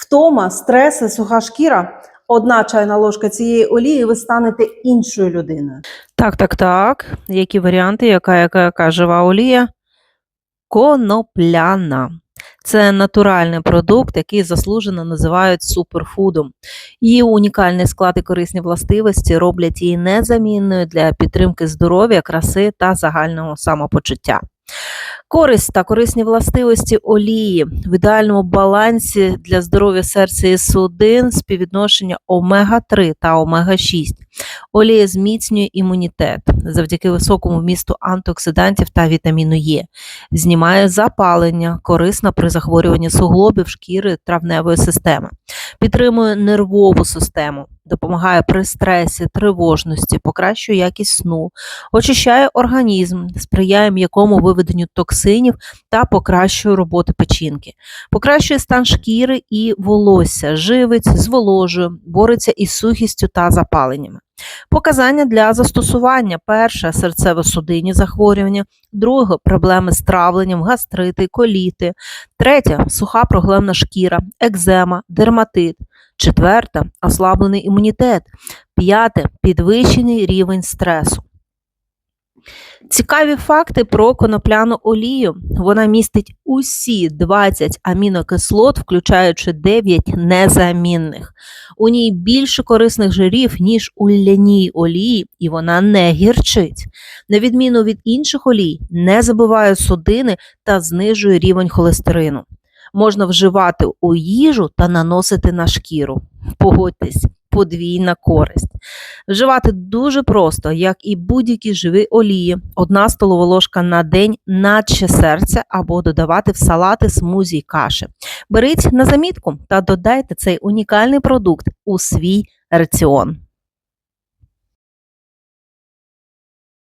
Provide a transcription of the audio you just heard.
Втома, стреси, суха шкіра. Одна чайна ложка цієї олії, ви станете іншою людиною. Так, так, так. Які варіанти? Яка, яка, яка жива олія? Конопляна. Це натуральний продукт, який заслужено називають суперфудом. Її унікальний склад і корисні властивості роблять її незамінною для підтримки здоров'я, краси та загального самопочуття. Користь та корисні властивості олії в ідеальному балансі для здоров'я серця і судин співвідношення омега-3 та омега-6. Олія зміцнює імунітет завдяки високому вмісту антиоксидантів та вітаміну Е, знімає запалення, корисна при захворюванні суглобів, шкіри, травневої системи, підтримує нервову систему, допомагає при стресі, тривожності, покращує якість сну, очищає організм, сприяє м'якому виведенню токсинів та покращує роботу печінки, покращує стан шкіри і волосся, живить, зволожує, бореться із сухістю та запаленнями. Показання для застосування: перше серцево-судинні захворювання, друге проблеми з травленням, гастрити, коліти, третє суха проблемна шкіра, екзема, дерматит, четверте ослаблений імунітет, п'яте підвищений рівень стресу. Цікаві факти про конопляну олію. Вона містить усі 20 амінокислот, включаючи 9 незамінних. У ній більше корисних жирів, ніж у ляній олії, і вона не гірчить. На відміну від інших олій, не забиває судини та знижує рівень холестерину. Можна вживати у їжу та наносити на шкіру. Погодьтесь, подвійна користь. Вживати дуже просто, як і будь-які живі олії, одна столова ложка на день наче серце або додавати в салати, смузі й каші. Беріть на замітку та додайте цей унікальний продукт у свій раціон.